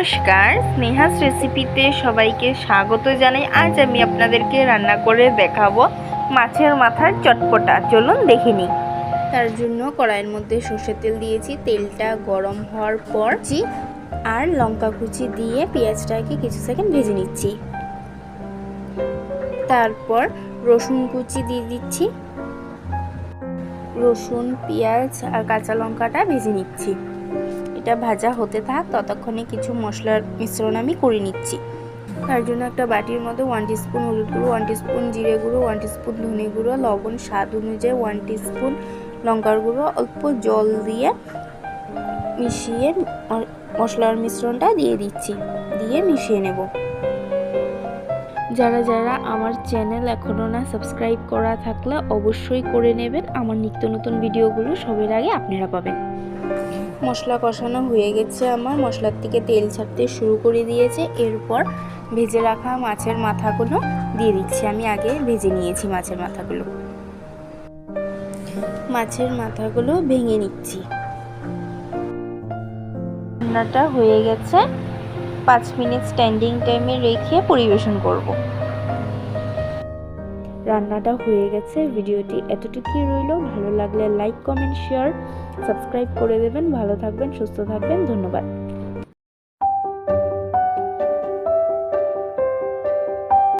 নমস্কার। স্নেহাস রেসিপিতে সবাইকে স্বাগত জানাই। আজ আমি আপনাদেরকে রান্না করে দেখাবো মাছের মাথার চটপটা। চলুন দেখে নিই। তার জন্য কড়াইয়ের মধ্যে সর্ষের তেল দিয়েছি। তেলটা গরম হওয়ার পর আর লঙ্কা কুচি দিয়ে পেঁয়াজটাকে কিছু সেকেন্ড ভেজে নিচ্ছি। তারপর রসুন কুচি দিয়ে দিচ্ছি। রসুন, পেঁয়াজ আর কাঁচা লঙ্কাটা ভেজে নিচ্ছি। এটা ভাজা হতে থাক, ততক্ষণে কিছু মশলার মিশ্রণ আমি করে নিচ্ছি। তার জন্য একটা বাটির মধ্যে ওয়ান স্পুন হলুদ গুঁড়ো ওয়ান স্পুন জিরে গুঁড়ো ওয়ান স্পুন ধনে গুঁড়ো, লবণ, স্বাদ অনুযায়ী ওয়ান স্পুন লঙ্কার গুঁড়ো, অল্প জল দিয়ে মিশিয়ে মশলার মিশ্রণটা দিয়ে দিচ্ছি, দিয়ে মিশিয়ে নেব। যারা যারা আমার চ্যানেল এখনও না সাবস্ক্রাইব করা থাকলে অবশ্যই করে নেবেন। আমার নিত্য নতুন ভিডিওগুলো সবার আগে আপনারা পাবেন। মশলা কষানো হয়ে গেছে আমার। মশলার থেকে তেল ছাড়তে শুরু করে দিয়েছে। এরপর ভেজে রাখা মাছের মাথাগুলো দিয়ে দিচ্ছি। আমি আগে ভেজে নিয়েছি মাছের মাথাগুলো। মাছের মাথাগুলো ভেঙে নিচ্ছি। রান্নাটা হয়ে গেছে। পাঁচ মিনিট স্ট্যান্ডিং টাইমে রেখে পরিবেশন করব। রান্নাটা হয়ে গেছে। ভিডিওটি এতটুকুই রইল। ভালো লাগলে লাইক, কমেন্ট, শেয়ার, সাবস্ক্রাইব করে দেবেন। ভালো থাকবেন, সুস্থ থাকবেন। ধন্যবাদ।